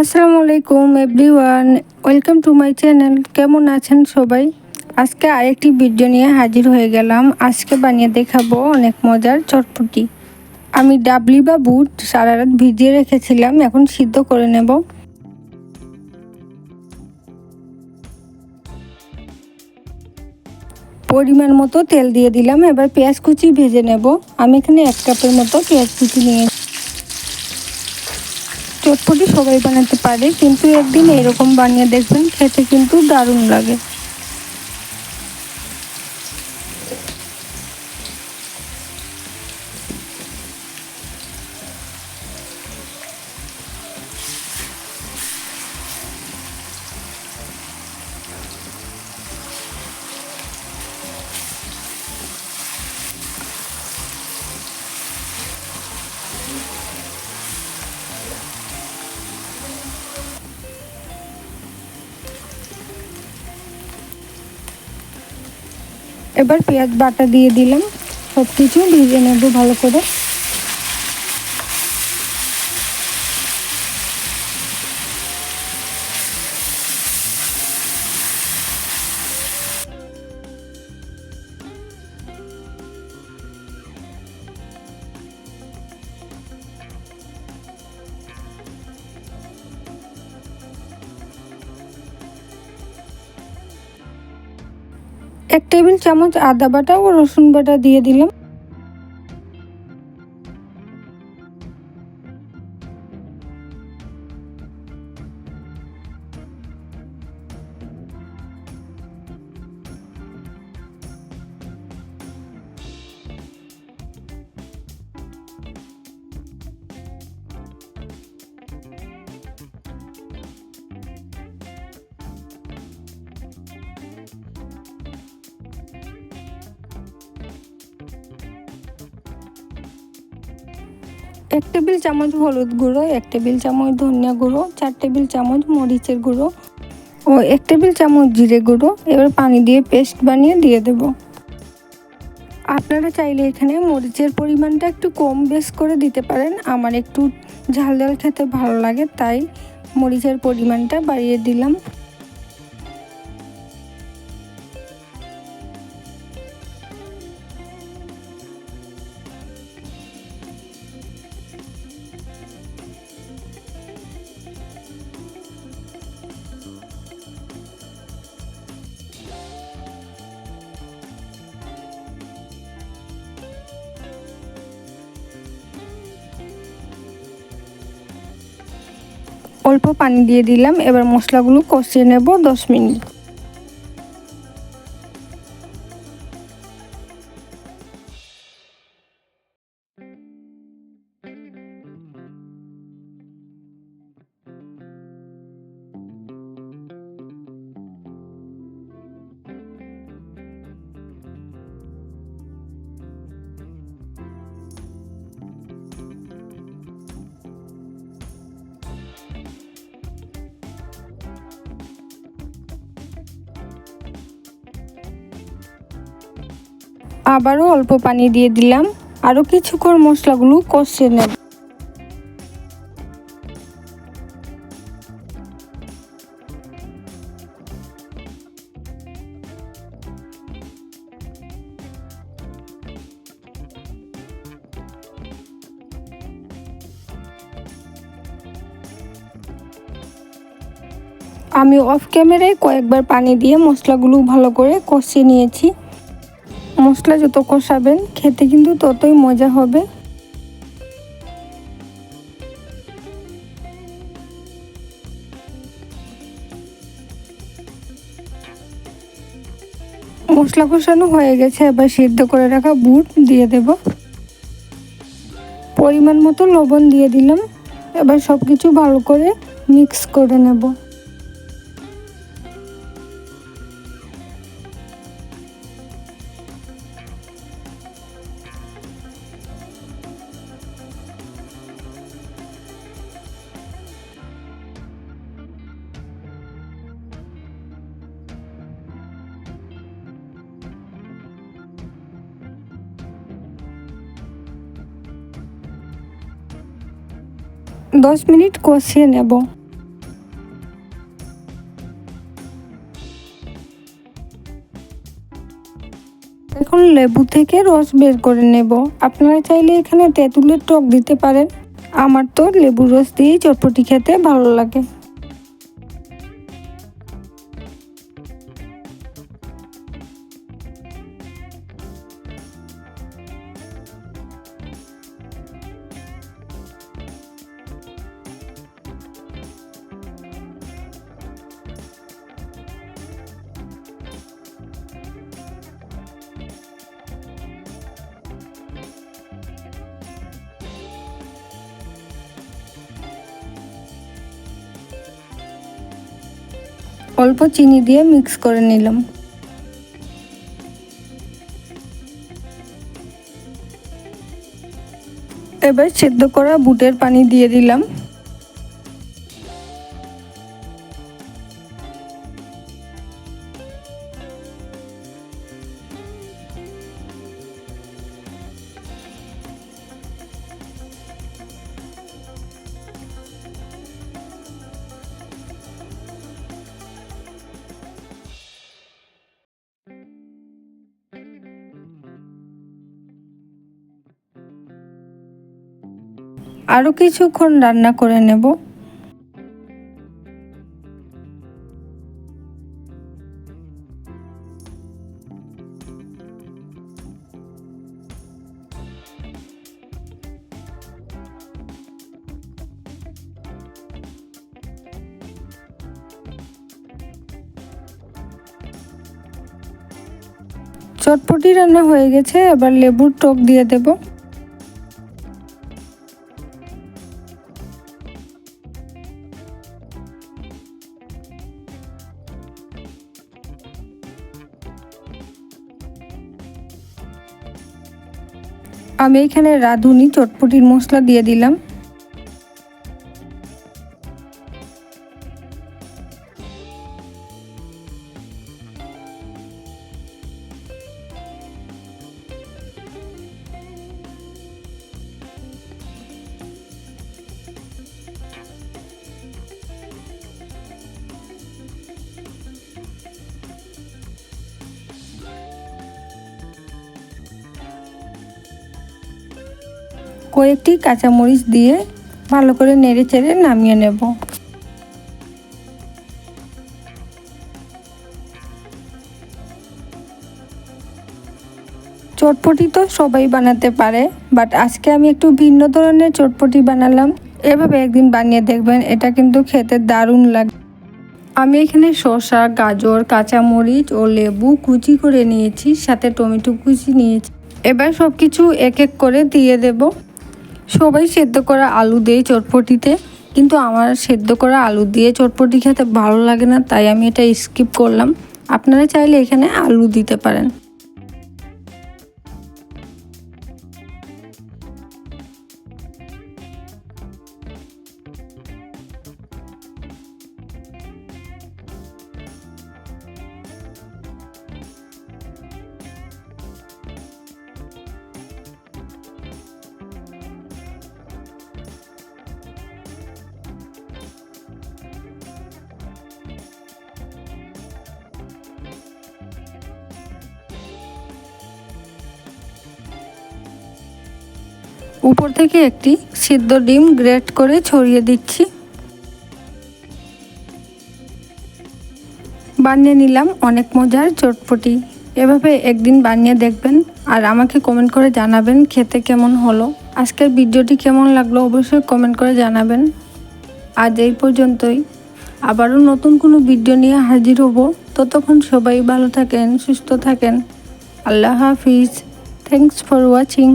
আসসালামু আলাইকুম, everyone. Welcome to my channel. কেমন আছেন সবাই? আজকে আরেকটি ভিডিও নিয়ে হাজির হয়ে গেলাম। আজকে বানিয়ে দেখাবো অনেক মজার চটপটি। আমি ডাবলি বা বুট সারা রাত ভিজিয়ে রেখেছিলাম, এখন সিদ্ধ করে নেব। পরিমাণ মতো তেল দিয়ে দিলাম। এবার পেঁয়াজ কুচি ভেজে নেব। আমি এখানে এক কাপের মতো পেঁয়াজ কুচি নিয়ে চটপটি সবাই বানাতে পারে কিন্তু একদিন এরকম বানিয়ে দেখবেন খেতে কিন্তু দারুণ লাগে। এবার পেঁয়াজ বাটা দিয়ে দিলাম। সব কিছু ভিজে নেব ভালো করে। এক টেবিল চামচ আদা বাটা ও রসুন বাটা দিয়ে দিলাম। এক টেবিল চামচ হলুদ গুঁড়ো, এক টেবিল চামচ ধনিয়া গুঁড়ো, চার টেবিল চামচ মরিচের গুঁড়ো ও এক টেবিল চামচ জিরে গুঁড়ো। এবার পানি দিয়ে পেস্ট বানিয়ে দিয়ে দেব। আপনারা চাইলে এখানে মরিচের পরিমাণটা একটু কম বেশ করে দিতে পারেন। আমার একটু ঝাল ঝাল খেতে ভালো লাগে, তাই মরিচের পরিমাণটা বাড়িয়ে দিলাম। অল্প পানি দিয়ে দিলাম। এবার মশলাগুলো কষিয়ে নেব দশ মিনিট। আবারও অল্প পানি দিয়ে দিলাম। আরও কিছুক্ষণ মশলাগুলো কষে নেব। আমি অফ ক্যামেরায় কয়েকবার পানি দিয়ে মশলাগুলো ভালো করে কষিয়ে নিয়েছি। মশলা যত কষাবেন, খেতে কিন্তু ততই মজা হবে। মশলা কষানো হয়ে গেছে, এবার সিদ্ধ করে রাখা বুট দিয়ে দেব। পরিমাণ মতো লবণ দিয়ে দিলাম, এবার সব কিছু ভালো করে মিক্স করে নেব। দশ মিনিট কষিয়ে নেব। এখন লেবু থেকে রস বের করে নেব। আপনারা চাইলে এখানে তেঁতুলের টক দিতে পারেন। আমার তো লেবুর রস দিয়েই চটপটি খেতে ভালো লাগে। অল্প চিনি দিয়ে মিক্স করে নিলাম। এবার সেদ্ধ করা বুটের পানি দিয়ে দিলাম। আরও কিছুক্ষণ রান্না করে নেব। চটপটি রান্না হয়ে গেছে এবার লেবুর টক দিয়ে দেবো। আমি এখানে রাঁধুনি চটপটির মশলা দিয়ে দিলাম। কয়েকটি কাঁচামরিচ দিয়ে ভালো করে নেড়ে চেড়ে নামিয়ে নেব। চটপটি তো সবাই বানাতে পারে বাট আজকে আমি একটু ভিন্ন ধরনের চটপটি বানালাম। এভাবে একদিন বানিয়ে দেখবেন, এটা কিন্তু খেতে দারুণ লাগে। আমি এখানে শসা, গাজর, কাঁচামরিচ ও লেবু কুচি করে নিয়েছি, সাথে টমেটো কুচি নিয়েছি। এবার সব কিছু এক এক করে দিয়ে দেব। সবাই সেদ্ধ করা আলু দিয়ে চটপটিতে, কিন্তু আমার সেদ্ধ করা আলু দিয়ে চটপটি খেতে ভালো লাগে না, তাই আমি এটা স্কিপ করলাম। আপনারা চাইলে এখানে আলু দিতে পারেন। উপর থেকে একটি সিদ্ধ ডিম গ্রেট করে ছড়িয়ে দিচ্ছি। বানিয়ে নিলাম অনেক মজার চটপটি। এভাবে একদিন বানিয়ে দেখবেন আর আমাকে কমেন্ট করে জানাবেন খেতে কেমন হলো। আজকের ভিডিওটি কেমন লাগল অবশ্যই কমেন্ট করে জানাবেন। আজ এই পর্যন্তই। আবারও নতুন কোনো ভিডিও নিয়ে হাজির হব। ততক্ষণ সবাই ভালো থাকেন, সুস্থ থাকেন। আল্লাহ হাফিজ। Thanks for watching